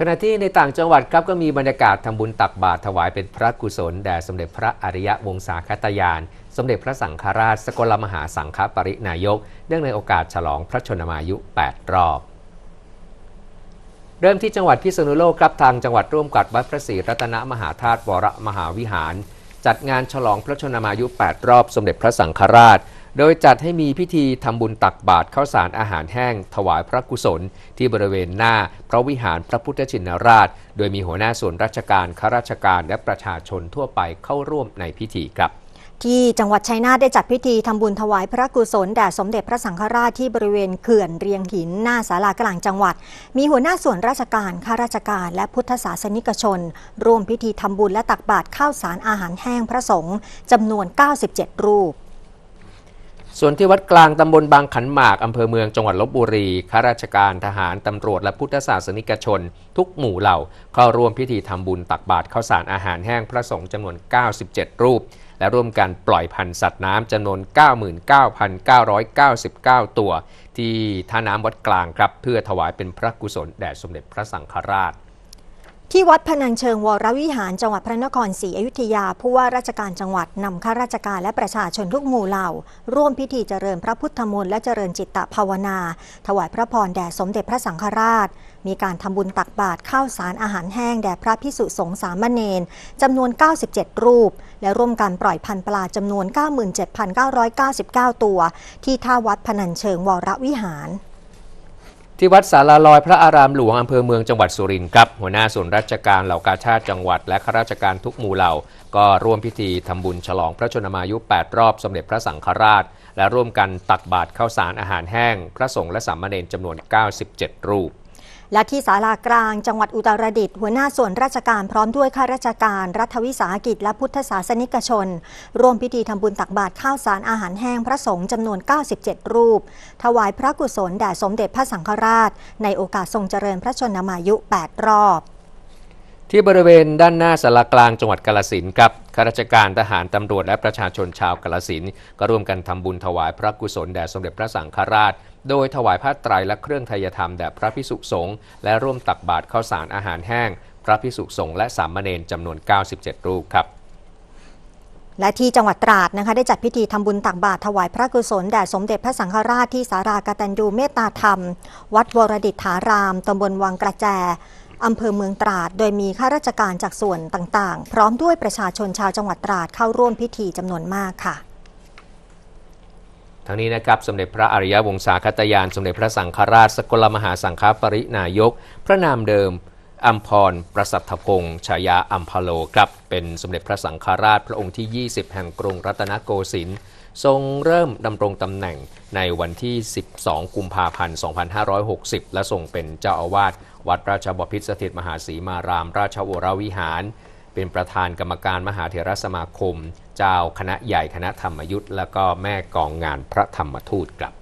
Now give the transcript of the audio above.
ขณะที่ในต่างจังหวัดครับก็มีบรรยากาศทำบุญตักบาตรถวายเป็นพระกุศลแด่สมเด็จพระอริยวงศาคตยาน สมเด็จพระสังฆราช สกลมหาสังฆปรินายก เนื่องในโอกาสฉลองพระชนมายุ 8 รอบ เริ่มที่จังหวัดพิษณุโลกครับทางจังหวัดร่วมกับวัดพระศรีรัตนมหาธาตุวรมหาวิหาร จัดงานฉลองพระชนมายุ 8 รอบ สมเด็จพระสังฆราช โดยจัดให้มีพิธีทำบุญตักบาตรข้าวสารอาหารแห้ง ถวายพระกุศล ที่บริเวณหน้าพระวิหารพระพุทธชินราช โดยมีหัวหน้าส่วนราชการข้าราชการและประชาชนทั่วไปเข้าร่วมในพิธีครับที่จังหวัดชัยนาทได้จัดพิธีทำบุญถวายพระกุศลแด่สมเด็จพระสังฆราชที่บริเวณเขื่อนเรียงหินหน้าศาลากลางจังหวัด มีหัวหน้าส่วนราชการข้าราชการ และพุทธศาสนิกชน ร่วมพิธีทำบุญและตักบาตรข้าวสารอาหารแห้งพระสงฆ์จำนวน 97 รูป ส่วนที่วัดกลางตำบลบางขันหมากอำเภอเมืองจังหวัดลบบุรีข้าราชการทหารตำรวจและพุทธศาสนิกชน ทุกหมู่เหล่าเข้าร่วมพิธีทำบุญตักบาตรข้าวสารอาหารแห้งพระสงฆ์จำนวน 97 รูป และร่วมกันปล่อยพันธุ์สัตว์น้ำจำนวน 99,999 ตัว ที่ท่าน้ำวัดกลางครับ เพื่อถวายเป็นพระกุศลแด่สมเด็จพระสังฆราช ที่วัดพนัญเชิงวรวิหารจังหวัดพระนครศรีอยุธยา ผู้ว่าราชการจังหวัดนำข้าราชการและประชาชนทุกหมู่เหล่า ร่วมพิธีเจริญพระพุทธมนต์และเจริญจิตตภาวนา ถวายพระพรแด่สมเด็จพระสังฆราช มีการทำบุญตักบาตรข้าวสารอาหารแห้งแด่พระพิสุสงฆ์สามเณรจำนวน 97 รูป และร่วมกันปล่อยพันปลาจำนวน 97,999 ตัว ที่ท่าวัดพนัญเชิงวรวิหาร ที่วัดสาราลอยพระอารามหลวงอำเภอเมืองจังหวัดสุรินทร์ครับ หัวหน้าส่วนราชการเหล่ากาชาติจังหวัด และข้าราชการทุกหมู่เหล่า ก็ร่วมพิธีทำบุญฉลองพระชนมายุ 8 รอบสมเด็จพระสังฆราช และร่วมกันตักบาตรข้าวสารอาหารแห้ง พระสงฆ์และสามเณรจำนวน 97 รูป และที่ศาลากลางจังหวัดอุตรดิตถ์หัวหน้าส่วนราชการพร้อมด้วยข้าราชการ รัฐวิสาหกิจและพุทธศาสนิกชน ร่วมพิธีทำบุญตักบาตรข้าวสารอาหารแห้งพระสงฆ์จำนวน 97 รูป ถวายพระกุศลแด่สมเด็จพระสังฆราช ในโอกาสทรงเจริญพระชนมายุ 8 รอบ ที่บริเวณด้านหน้าสารกลางจังหวัดกาลสินธุ์ครับข้าราชการทหารตำรวจและประชาชนชาวกาลสินธุ์ก็ร่วมกันทำบุญถวายพระกุศลแด่สมเด็จพระสังฆราช โดยถวายผ้าไตรและเครื่องไทยธรรมแด่พระพิสุสงฆ์และร่วมตักบาตรข้าวสารอาหารแห้ง พระพิสุสงฆ์และสามเณรจำนวน 97 รูปครับและที่จังหวัดตราดนะคะได้จัดพิธีทำบุญตักบาตรถวายพระกุศลแด่สมเด็จพระสังฆราชที่สารากตัญญูเมตตาธรรม วัดวรดิษฐารามตำบลวังกระแจ อำเภอเมืองตราด โดยมีข้าราชการจากส่วนต่างๆ พร้อมด้วยประชาชนชาวจังหวัดตราดเข้าร่วมพิธีจำนวนมากค่ะ ทั้งนี้นะครับสมเด็จพระอริยวงศาคตยาน สมเด็จพระสังฆราช สกลมหาสังฆปรินายก พระนามเดิม อัมพร ประสัทธพงศ์ฉายาอัมพโลครับเป็นสมเด็จพระสังฆราชพระองค์ที่ 20 แห่งกรุงรัตนโกสินทร์ทรงเริ่มดำรงตำแหน่งในวันที่ 12 กุมภาพันธ์ 2560 และทรงเป็นเจ้าอาวาสวัดราชบพิตรสถิตมหาศรีมาราม ราชวรวิหาร เป็นประธานกรรมการมหาเถรสมาคม เจ้าคณะใหญ่คณะธรรมยุทธ์และก็แม่กองงานพระธรรมทูตครับ